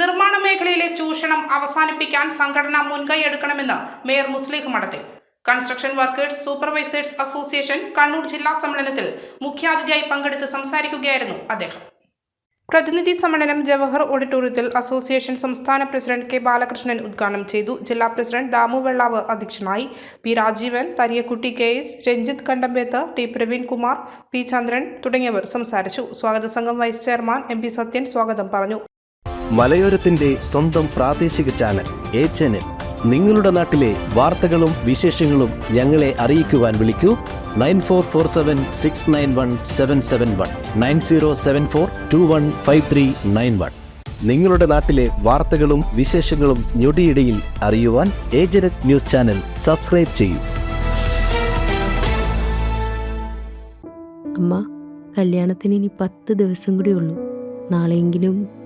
നിർമ്മാണ മേഖലയിലെ ചൂഷണം അവസാനിപ്പിക്കാൻ സംഘടന മുൻകൈയെടുക്കണമെന്ന് mayor Muslim Madathil. Construction workers supervisors association Kannur ജില്ലാ സമ്മേളനത്തിൽ മുഖ്യാതിഥിയായി പങ്കെടുത്ത് സംസാരിക്കുകയായിരുന്നു അദ്ദേഹം. പ്രതിനിധി സമ്മേളനം ജവഹർ ഓഡിറ്റോറിയത്തിൽ അസോസിയേഷൻ സംസ്ഥാന പ്രസിഡന്റ് കെ ബാലകൃഷ്ണൻ ഉദ്ഘാടനം ചെയ്തു. ജില്ലാ പ്രസിഡന്റ് ദാമു വെള്ളാവ് അധ്യക്ഷനായി. P Rajeevan Thariyakkutty K S Ranjith Kandampeth T Praveen Kumar P Chandran തുടങ്ങിയവർ സംസാരിച്ചു. സ്വാഗത സംഘം vice chairman M P Sathyan സ്വാഗതം പറഞ്ഞു. മലയോരത്തിന്റെ സ്വന്തം പ്രാദേശിക ചാനൽ എ ചാനൽ. നിങ്ങളുടെ നാട്ടിലെ വാർത്തകളും വിശേഷങ്ങളും ഞങ്ങളെ അറിയിക്കുവാൻ വിളിക്കൂ. Nine four four seven six nine one seven seven one. Nine zero seven four two one five three nine one. നിങ്ങളുടെ നാട്ടിലെ വാർത്തകളും വിശേഷങ്ങളും ഞൊടിയിടയിൽ അറിയുവാൻ ഏജനറ്റ് ന്യൂസ് ചാനൽ സബ്സ്ക്രൈബ് ചെയ്യൂ. അമ്മ കല്യാണത്തിന് ഇനി പത്ത് ദിവസം കൂടി ഉള്ളൂ. നാളെയെങ്കിലും